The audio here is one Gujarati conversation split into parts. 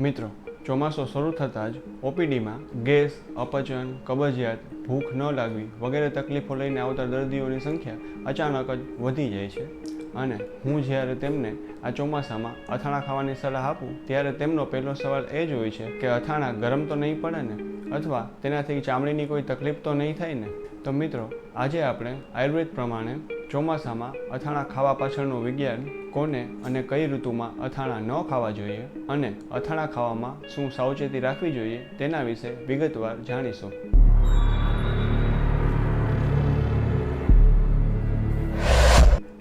મિત્રો, ચોમાસું શરૂ થતાં જ ઓપીડીમાં ગેસ, અપચન, કબજિયાત, ભૂખ ન લાગવી વગેરે તકલીફો લઈને આવતા દર્દીઓની સંખ્યા અચાનક જ વધી જાય છે. અને હું જ્યારે તેમને આ ચોમાસામાં અથાણા ખાવાની સલાહ આપું, ત્યારે તેમનો પહેલો સવાલ એ જ હોય છે કે અથાણા ગરમ તો નહીં પડે ને? અથવા તેનાથી ચામડીની કોઈ તકલીફ તો નહીં થાય ને? તો મિત્રો, આજે આપણે આયુર્વેદ પ્રમાણે ચોમાસામાં અથાણા ખાવા પાછળનું વિજ્ઞાન કોને અને કઈ ઋતુમાં અથાણા ન ખાવા જોઈએ અને અથાણા ખાવામાં શું સાવચેતી રાખવી જોઈએ તેના વિશે વિગતવાર જાણીશું.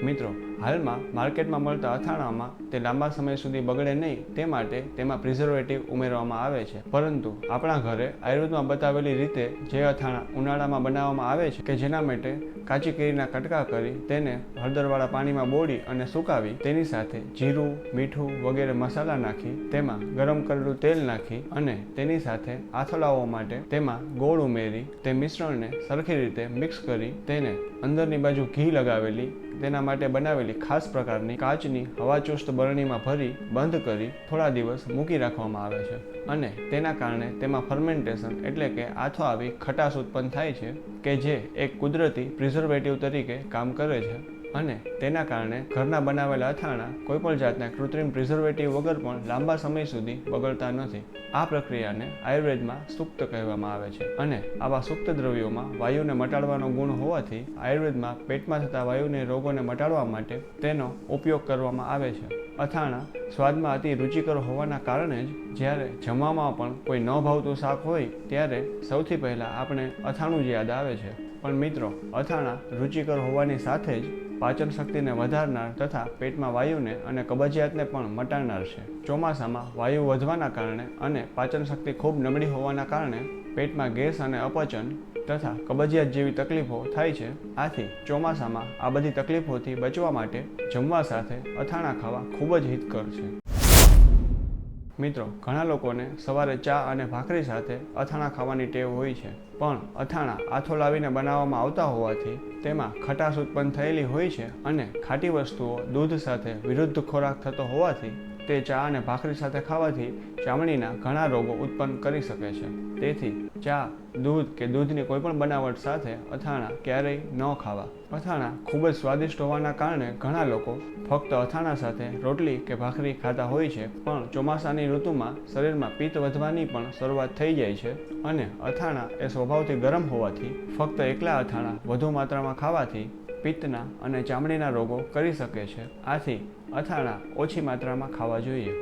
મિત્રો હાલમાં માર્કેટમાં મળતા અથાણામાં તે લાંબા સમય સુધી બગડે નહીં તે માટે તેમાં પ્રિઝર્વેટિવ ઉમેરવામાં આવે છે. પરંતુ આપણા ઘરે આયુર્વેદમાં બતાવેલી રીતે જે અથાણા ઉનાળામાં બનાવવામાં આવે છે કે જેના માટે કાચી કેરીના કટકા કરી તેને હળદરવાળા પાણીમાં બોળી અને સુકાવી તેની સાથે જીરું, મીઠું વગેરે મસાલા નાખી તેમાં ગરમ કરેલું તેલ નાખી અને તેની સાથે આથલાવો માટે તેમાં ગોળ ઉમેરી તે મિશ્રણને સરખી રીતે મિક્સ કરી તેને અંદરની બાજુ ઘી લગાવેલી તેના માટે બનાવેલી ખાસ પ્રકારની કાચની હવાચુસ્ત બરણીમાં ભરી, બંધ કરી થોડા દિવસ મૂકી રાખવામાં આવે છે. અને તેના કારણે તેમાં ફર્મેન્ટેશન એટલે કે આથો આવી ખટાશ ઉત્પન્ન થાય છે કે જે એક કુદરતી પ્રિઝર્વેટિવ તરીકે કામ કરે છે. અને તેના કારણે ઘરના બનાવેલા અથાણાં કોઈપણ જાતના કૃત્રિમ પ્રિઝર્વેટિવ વગર પણ લાંબા સમય સુધી બગડતા નથી. આ પ્રક્રિયાને આયુર્વેદમાં સુક્ત કહેવામાં આવે છે અને આવા સૂક્ત દ્રવ્યોમાં વાયુને મટાડવાનો ગુણ હોવાથી આયુર્વેદમાં પેટમાં થતા વાયુને રોગોને મટાડવા માટે તેનો ઉપયોગ કરવામાં આવે છે. અથાણા સ્વાદમાં અતિ રુચિકર હોવાના કારણે જ જ્યારે જમવામાં પણ કોઈ ન ભાવતું શાક હોય ત્યારે સૌથી પહેલાં આપણે અથાણું જ યાદ આવે છે. પણ મિત્રો, અથાણા રુચિકર હોવાની સાથે જ પાચન શક્તિને વધારનાર તથા પેટમાં વાયુને અને કબજિયાતને પણ મટાડનાર છે. ચોમાસામાં વાયુ વધવાના કારણે અને પાચન શક્તિ ખૂબ નબળી હોવાના કારણે પેટમાં ગેસ અને અપચન તથા કબજિયાત જેવી તકલીફો થાય છે. આથી ચોમાસામાં આ બધી તકલીફોથી બચવા માટે જમવા સાથે અથાણા ખાવા ખૂબ જ હિતકર છે. મિત્રો, ઘણા લોકોને સવારે ચા અને ભાખરી સાથે અથાણા ખાવાની ટેવ હોય છે. પણ અથાણા આથો લાવીને બનાવવામાં આવતા હોવાથી તેમાં ખટાશ ઉત્પન્ન થયેલી હોય છે અને ખાટી વસ્તુઓ દૂધ સાથે વિરુદ્ધ ખોરાક થતો હોવાથી તે ચા અને ભાખરી સાથે ખાવાથી ચામડીના ઘણા રોગો ઉત્પન્ન કરી શકે છે. તેથી ચા, દૂધ કે દૂધની કોઈપણ બનાવટ સાથે અથાણા ક્યારેય ન ખાવા. અથાણા ખૂબ જ સ્વાદિષ્ટ હોવાના કારણે ઘણા લોકો ફક્ત અથાણા સાથે રોટલી કે ભાખરી ખાતા હોય છે, પણ ચોમાસાની ઋતુમાં શરીરમાં પિત્ત વધવાની પણ શરૂઆત થઈ જાય છે અને અથાણા એ સ્વભાવથી ગરમ હોવાથી ફક્ત એકલા અથાણા વધુ માત્રામાં ખાવાથી પિત્તના અને ચામડીના રોગો કરી શકે છે. આથી અથાણા ઓછી માત્રામાં ખાવા જોઈએ.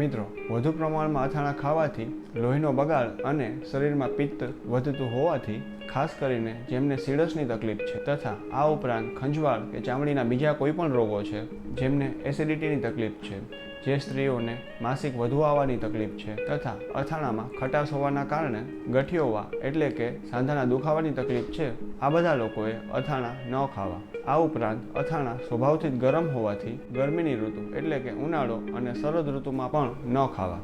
મિત્રો, વધુ પ્રમાણમાં અથાણા ખાવાથી લોહીનો બગાડ અને શરીરમાં પિત્ત વધતું હોવાથી ખાસ કરીને જેમને સીડસની તકલીફ છે તથા આ ઉપરાંત ખંજવાળ કે ચામડીના બીજા કોઈ પણ રોગો છે, જેમને એસિડિટીની તકલીફ છે. જે સ્ત્રીઓને માસિક વધુ આવવાની તકલીફ છે તથા અથાણામાં ખટાશ હોવાના કારણે ગઠિયોવા એટલે કે સાંધાના દુખાવાની તકલીફ છે, આ બધા લોકોએ અથાણા ન ખાવા. આ ઉપરાંત અથાણા સ્વભાવથી જ ગરમ હોવાથી ગરમીની ઋતુ એટલે કે ઉનાળો અને શરદ ઋતુમાં પણ ન ખાવા.